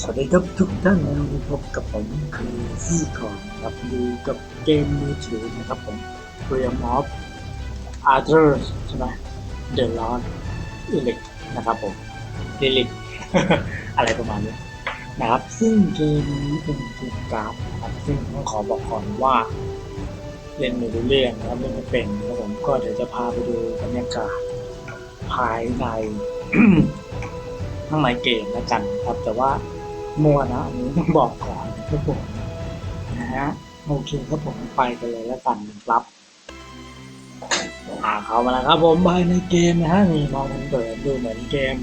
สวัสดีครับทุกท่านนะครับพบกับผมคือซี่ทองครับอยู่กับเกมมือถือนะครับผม Realm of Others ใช่ไหม The Lost Elect นะครับผม e l i t อะไรประมาณนี้นะครับ ซึ่งเกมนี้เป็นเกมการ์ดนะครับซึ่งต้องขอบอกก่อนว่า เล่นไม่รู้เรื่องนะครับเล่นไม่เป็นนะครับผมก็เดี๋ยวจะพาไปดูบรรยากาศภายในข้างในเกมแล้วกันครับแต่ว่า มัวนะอันนี้ต้องบอกก่อนครับผมนะฮะโอเคครับผมไปกันเลยแล้วกันครับอ่าเข้ามาแล้วครับผมภายในเกมนะฮะนี่มองเปิดดูเหมือนเกม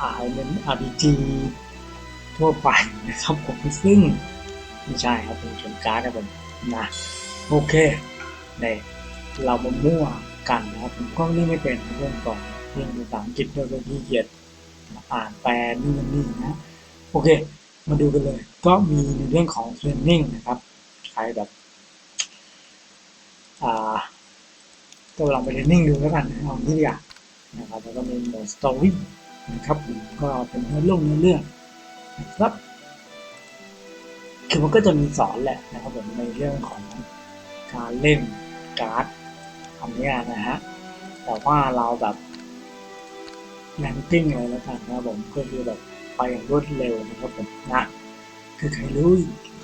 อ่าเป็น RPG ทั่วไปนะครับผมซึ่งไม่ใช่ครับเป็นเกมการ์ดครับผมนะโอเคเนี่ยเรามามั่วกันนะครับผมก็เล่นไม่เป็นเรื่องก่อนเรื่องภาษาอังกฤษด้วยก็ขี้เกียจอ่านแปลนู่นนี่นะ โอเค มาดูกันเลย ก็มีในเรื่องของเทรนนิ่งนะครับใครแบบอ่าก็ลองไปเทรนนิ่งดูแล้วกันนะเอาที่อยากนะครับแล้วก็มีโหมดสตอรี่นะครับก็เป็นเนื้อเรื่องเนื้อเรื่องนะครับคือมันก็จะมีสอนแหละนะครับผมในเรื่องของการเล่นการ์ดคำนี้นะฮะแต่ว่าเราแบบแรงกิ้งเลยแล้วกันนะครับผมก็คือแบบ ไปอย่างรวดเร็วนะครับผมนะคือใครรู้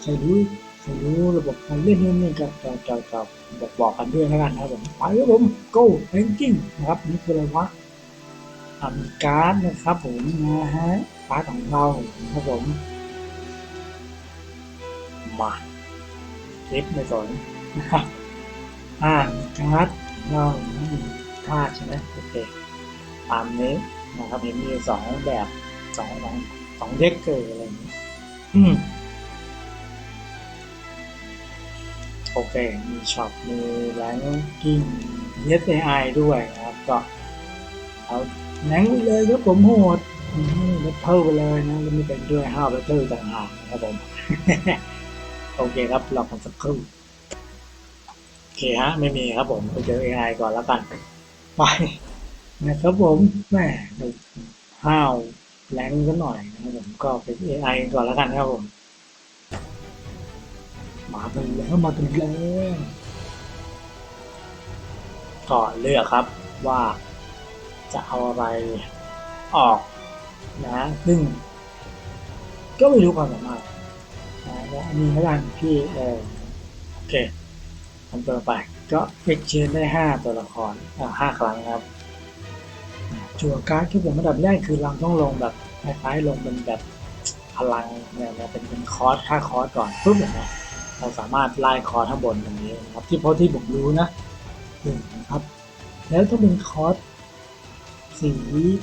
ใครรู้ใครรู้ระบบการเล่นนี่นี่ก็จะจะจะบอกบอกกันด้วยแล้วกันนะครับผมไปครับผม go ranking นะครับนี่คืออะไรวะอ่ามีการ์ดนะครับผมนะฮะการ์ดของเรานะครับผมมาคลิปไม่สนนะครับอ่ามีการ์ดเรามีค่าดใช่ไหมโอเคตามนี้นะครับเห็นมีสองแบบ สองสองสองเด็กเกอร์อะไรอย่างนี้อืมโอเค มีช็อปมีแรงกิ้ง SAI ด้วยนะครับ ก็เอาแรงไปเลยครับผมโหดบัตเทิลไปเลยนะแล้วมีเป็นด้วยห้าบัตเทิลต่างหากนะครับผม โอเคครับเรอกันสักครู่โอเคฮะ ไม่มีครับผมไปเจอ AI ก่อนแล้วกัน ไปนะครับผมแหมห้าว แรงก็หน่อยนะครับผมก็เป็น AI ก่อนแล้วกันครับผม มากันแล้วมากันแล้วก็เลือกครับว่าจะเอาอะไรออกนะซึ่งก็ไม่รู้ความสามารถนะแล้วอันนี้แล้วกันพี่เออโอเคทำตัวไปก็เอ็กเชนได้ห้าตัวละครอ่าห้าครั้งครับจั่วการ์ดที่ผมระดับแรกคือเราต้องลงแบบ คล้ายๆลงเป็นแบบพลังเนี่ยนะเป็นเป็นคอร์สค่าคอร์สก่อนปุ๊บอย่างเงี้ยเราสามารถไล่คอร์สข้างบนตรงนี้นะครับ ที่เพราะที่ผมรู้นะหนึ่งนะครับ แล้วถ้าเป็นคอร์สสี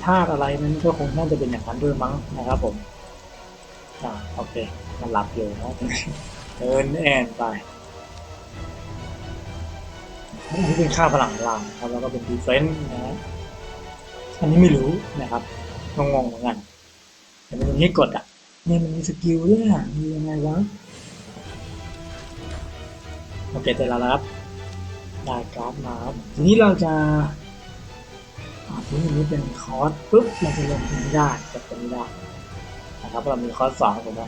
ธาตุอะไรนั้นก็คงน่าจะเป็นอย่างนั้นด้วยมั้งนะครับผมอ่าโอเคมันหลับอยู่นะเดินแอนไปอันนี้เป็นค่าพลังลังครับแล้วก็เป็นดีเฟนส์นะอันนี้ไม่รู้นะครับงงๆเหมือนกัน แต่มันมีให้กดอะเนี่ยมันมีสกิลด้วยอะมียังไงวะโอเคแต่ละแล้วครับได้การ์ดมาครับทีนี้เราจะอ่าทีนี้อันนี้เป็นคอร์สปุ๊บเราจะลงตรงนี้ได้กับตรงนี้ได้นะครับเรามีคอร์สสองถูกไหม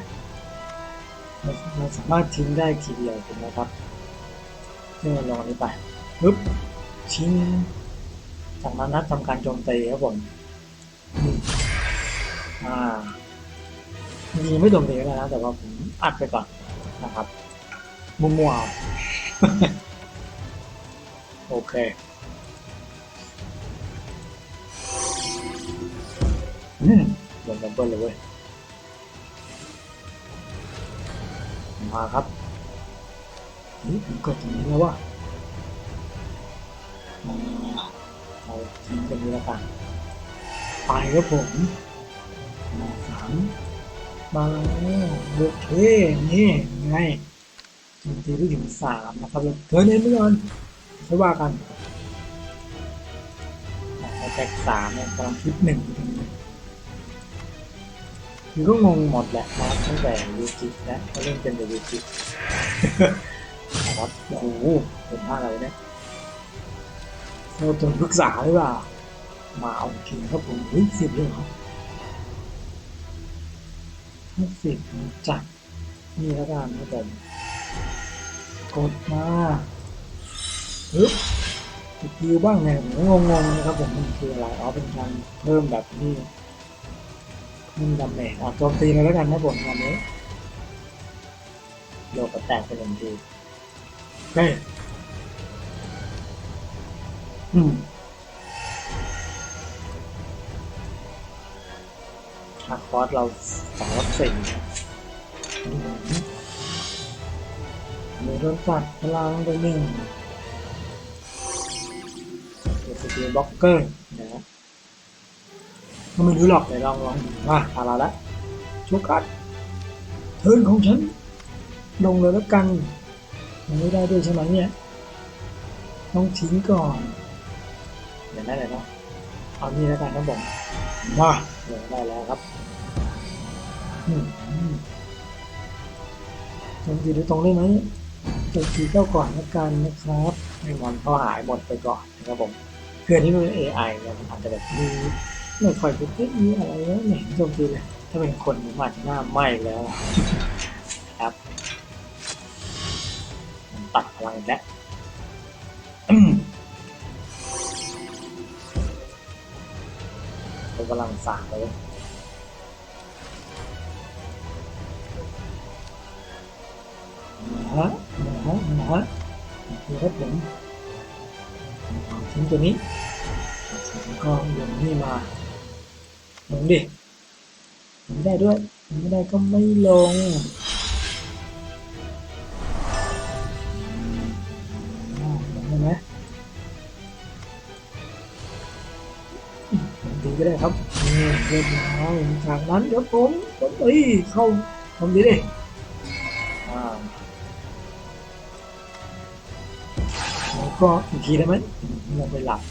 เราเราสามารถทิ้งได้ทีเดียวถูกไหมครับนี่เราลงอันนี้ไปปุ๊บทิ้งจากนั้นนัดทำการโจมตีครับผมนี่ อ่าจริงๆไม่โจมตีก็ได้นะแต่ว่าผมอัดไปก่อนนะครับมัวๆเอาโอเคอืมโดนกันเบิ้ลเลยเว้ยมาครับนี่ผมกดตรงนี้แล้วว่าเราทิ้งกันนี้แล้วกันไปครับผม มามมาแล้วโอเคนี่ไงโจมตีได้ถึงสามนะครับเธอเน้นไปก่อนไม่ว่ากันแจ็คสามเนี่ยกำลังคิดหนึ่งคือก็งงหมดแหละนะครับตั้งแต่ยูกินะเขาเล่นเป็นแต่ยูกิครับโอ้โหเป็นท่าอะไรเนี่ยเราต้องปรึกษาหรือเปล่ามาเอาทีครับผมเฮ้ยสิบเลยเหรอ ห้าสิบจัดนี่แล้วกันครับผมกดมาปึ๊บสกิลบ้างเนี่ยผมงงๆนะครับผมมันคืออะไรอ๋อเป็นการเพิ่มแบบนี้เพิ่มดาเมจอะโจมตีเลยแล้วกันนะผมวันนี้โลกแตกไปหนึ่งทีเฮ้ยอืมาคอร์สเราสองร้อยสี่อืมหรือโดนตัดพลังไปหนึ่งเดี๋ยวสกิลบล็อกเกอร์นะฮะก็ไม่รู้หรอกเดี๋ยวลองลองดูว่าตาเราละชุกัดเทินของฉัน ลงเลยแล้วกันยังไม่ได้ด้วยใช่ไหมเนี่ย ต้องทิ้งก่อน เดี๋ยวได้เลยเนาะ เอานี่แล้วกันนะผมมาเดี๋ยวได้แล้วครับอืมจำจีดูตรงได้ไหมจำจีเจ้าก่อนแล้วกันนะครับให้มอนเขาหายหมดไปก่อนนะครับผมเพื่อนที่มันเป็น AI เนี่ยมันอาจจะแบบดูไม่ค่อยเป็นเอ๊ะมีอะไรแล้วไม่เห็นจมตีเลยถ้าเป็นคนมันอาจจะหน้าไหม้แล้วครับมันตัดพลังอีกแล้ว เขากำลังสั่งเลยนะฮะนะฮะนะฮะโอเครับผมทิ้งตัวนี้แล้วก็โยนนี่มาลงดิไม่ได้ด้วย ไม่ได้ก็ไม่ลงอ่าลงได้ไหม มดีก็ได้ครับเรียบร้อยจากนั้นเดี๋ยวผมผมเอ้ยเข้าทำดีดิแล้วก็อีกทีได้ไหมลงไปหลับ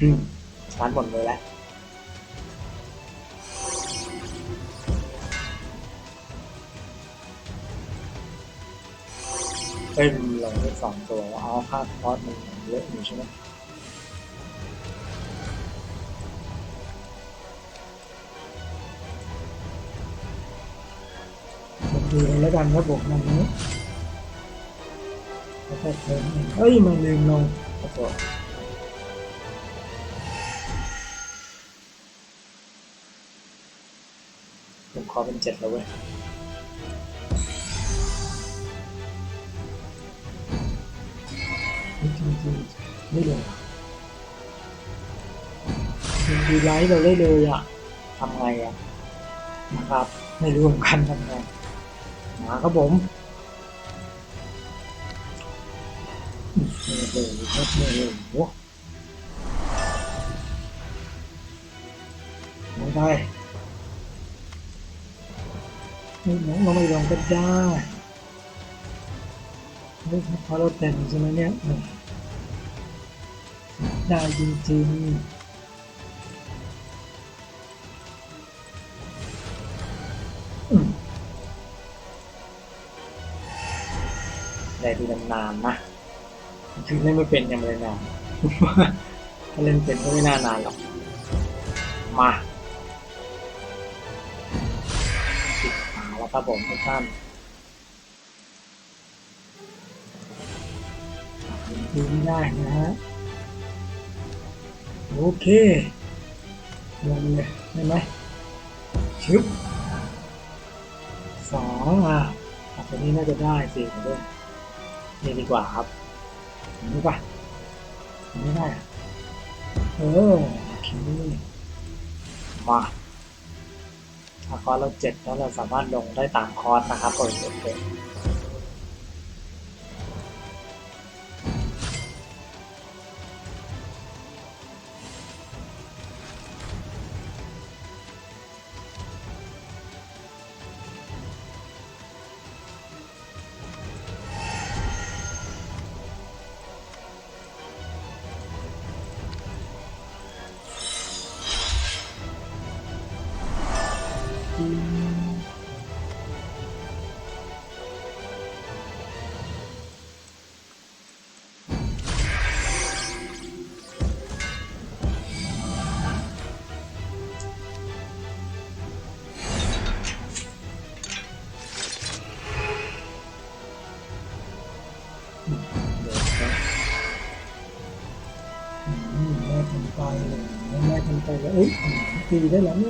อืมชาร์จหมดเลยแล้ว เอ้ยมันลงได้สองตัวเอาค่าคอร์สมันเยอะอยู่ใช่ไหมดูแล้วกันครับผมมันนี้แล้วก็เพิ่มเอ้ยมันลืมลงโอ้โหผมขอเป็นเจ็ดแล้วเว้ย จริงๆไม่เลยจริงดีไลท์เราได้เลยอะทำไงอะนะครับ ไม่รู้เหมือนกันทำไงมาครับผมโอ้โหครับโอ้โหไม่ได้น้องเราไม่ลองก็ได้เฮ้ยเพราะเราแต่งใช่ไหมเนี่ย ได้จริงๆอืมได้ดูนานๆนะคือเล่นไม่เป็นยังไม่ได้นานถ้าเล่นเป็นก็ไม่น่านานหรอก มาปิดขาแล้วครับผมทุกท่านดูไม่ได้นะฮะ โอเคลงเลยได้ไหมชึบสองอะอะตัวนี้น่าจะได้สิผมเล่นนี่ดีกว่าครับเห็นป่ะไม่ได้อะเออโอเคมาถ้าคอร์สเราเจ็ดแล้วเราสามารถลงได้ตามคอร์สนะครับโอ ตีได้แล้วไ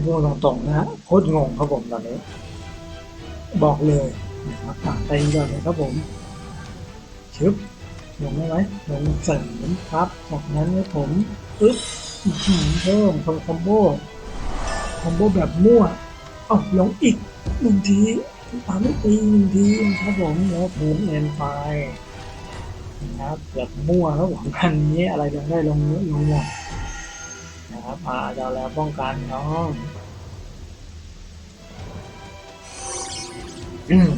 ให้พูดตรงๆนะโคตรงงครับผมตอนนี้ บอกเลยนะครับต่างไปก่อนเลยครับผมชึบลงได้ไหมลงเสริมครับจากนั้นนะผมอึ๊บเพิ่มทำคอมโบคอมโบแบบมั่วเอ้าลงอีกหนึ่งทีตามด้วยตีหนึ่งทีครับผมแล้วเพิ่มเอ็นไฟนะครับแบบมั่วครับผมคันนี้อะไรลงได้ลงลงหมดาป่าเราแล้วป้องกันเนาะอืม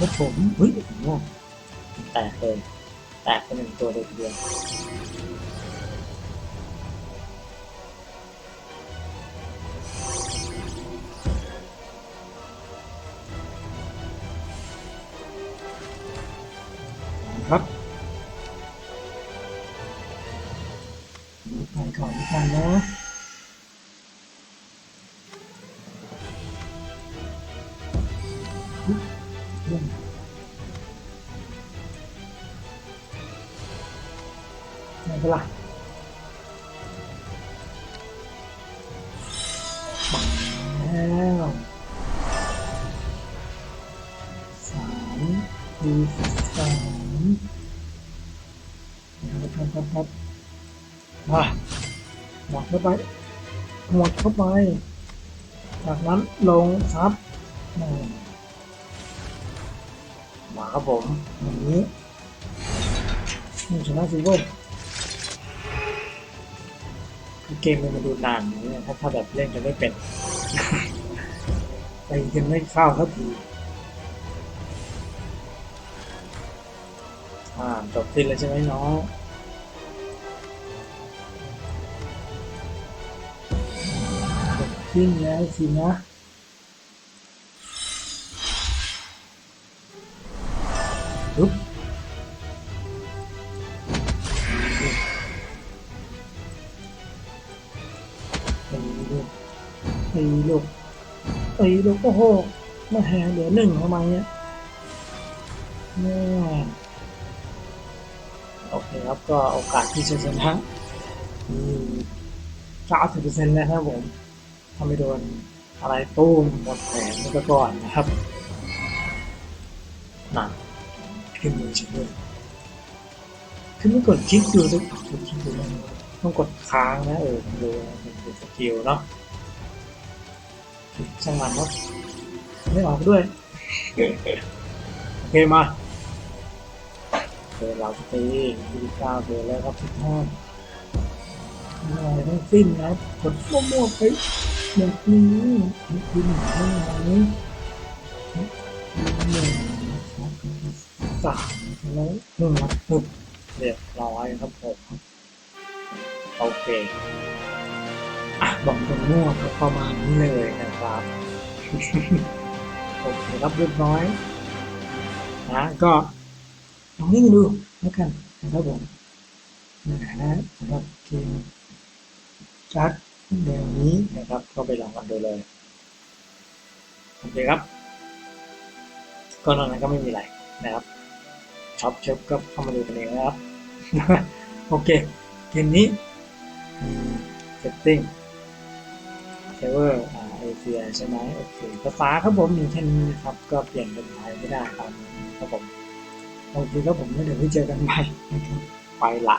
ครับผมเฮ้ยแตกเลยแตกไปหนึ่งตัวเลยทีเดียว ไม่เป็นไรแล้วสามคูสามนะครับครับครับมาหมดเข้าไปหมดเข้าไป จากนั้นลงซับมามาครับผมอย่างนี้นี่ชนะสิเว้ย เกมมันมาดูนานอย่างเนี่ยถ้าถ้าแบบเล่นจะไม่เป็นไปกันไม่เข้าสักทีอ่าจบสิ้นแล้วใช่ไหมน้องจบสิ้นแล้วสินะ ตีลูกโอ้โหมาแหงเหลือหนึ่งทำไมเนี่ยแม่โอเคครับก็โอกาสที่จะชนะมีเก้าสิบเปอร์เซ็นต์แล้วครับผมถ้าไม่โดนอะไรตู้มหมดแผงไปก่อนนะครับน่ะขึ้นมือเฉยขึ้นไม่กดคลิกดูด้วยกดคลิกดูต้องกดค้างนะเออดูเป็นสกิลเนาะ ช่างมันเนาะไม่ออกด้วยโอเคมาเดินเราตีที่เก้าเดินแล้วครับทุกท่านไม่อะไรทั้งสิ้นนะกดมั่วๆไปแบบนี้นี่คือหนึ่งเท่านี้หนึ่งสามแล้วหนึ่งหกเรียบร้อยครับผมโอเคอะ บอกตรงมั่วประมาณนี้เลยนะครับโอเคครับเรียบร้อยนะก็ลองเล่นดูแล้วกันนะครับผมนะฮะสำหรับเกมจัดแนวนี้นะครับ ก็ไปลองกันดูเลยโอเคครับ ก็นอกนั้นก็ไม่มีอะไรนะครับช็อปเชฟก็เข้ามาดูกันเองนะครับ โอเค เกมนี้มีเซตติ้ง เซเวอร์เอเชียใช่ไหมโอเคภาษาครับผมมีแค่นี้ครับ ก็เปลี่ยนเป็นไทยไม่ได้ครับครับผมโอเคครับผมแล้วเดี๋ยวไปเจอกันใหม่นะครับไปละ